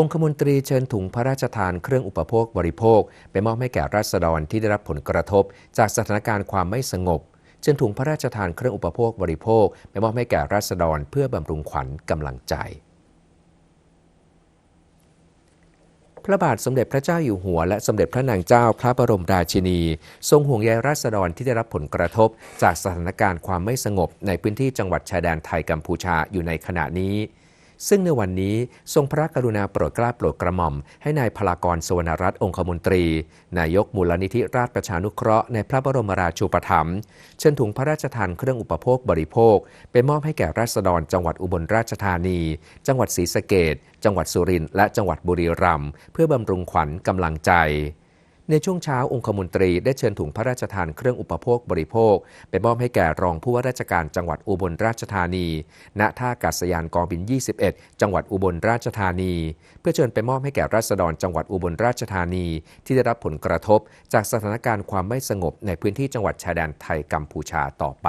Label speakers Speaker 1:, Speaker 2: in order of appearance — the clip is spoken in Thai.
Speaker 1: องคมนตรีเชิญถุงพระราชทานเครื่องอุปโภคบริโภค ไปมอบให้แก่ราษฎรที่ได้รับผลกระทบ จากสถานการณ์ความไม่สงบ เชิญถุงพระราชทานเครื่องอุปโภคบริโภค ไปมอบให้แก่ราษฎรเพื่อบำรุงขวัญกำลังใจ พระบาทสมเด็จพระเจ้าอยู่หัว และสมเด็จพระนางเจ้าพระบรมราชินี ทรงห่วงใยราษฎรที่ได้รับผลกระทบ จากสถานการณ์ความไม่สงบในพื้นที่จังหวัดชายแดนไทยกัมพูชาอยู่ในขณะนี้ ซึ่งในวันนี้ทรงพระกรุณาโปรดเกล้าโปรดกระหม่อม ให้นายพลากรสวรรณรัตน์องคมนตรี นายกมูลนิธิราชประชานุเคราะห์ในพระบรมราชูปถัมภ์เชิญถุงพระราชทานเครื่องอุปโภคบริโภค ไปมอบให้แก่ราษฎรจังหวัดอุบลราชธานี จังหวัดศรีสะเกดจังหวัดสุรินทร์และจังหวัดบุรีรัมย์เพื่อบำรุงขวัญกำลังใจ ในช่วงเช้าองคมนตรีได้เชิญถุงพระราชทานเครื่องอุปโภคบริโภค ไปมอบให้แก่รองผู้ว่าราชการจังหวัดอุบลราชธานี ณ ท่าอากาศยานกองบิน 21 จังหวัดอุบลราชธานี เพื่อเชิญไปมอบให้แก่ราษฎรจังหวัดอุบลราชธานี ที่ได้รับผลกระทบ จากสถานการณ์ความไม่สงบในพื้นที่จังหวัดชายแดนไทยกัมพูชาต่อไป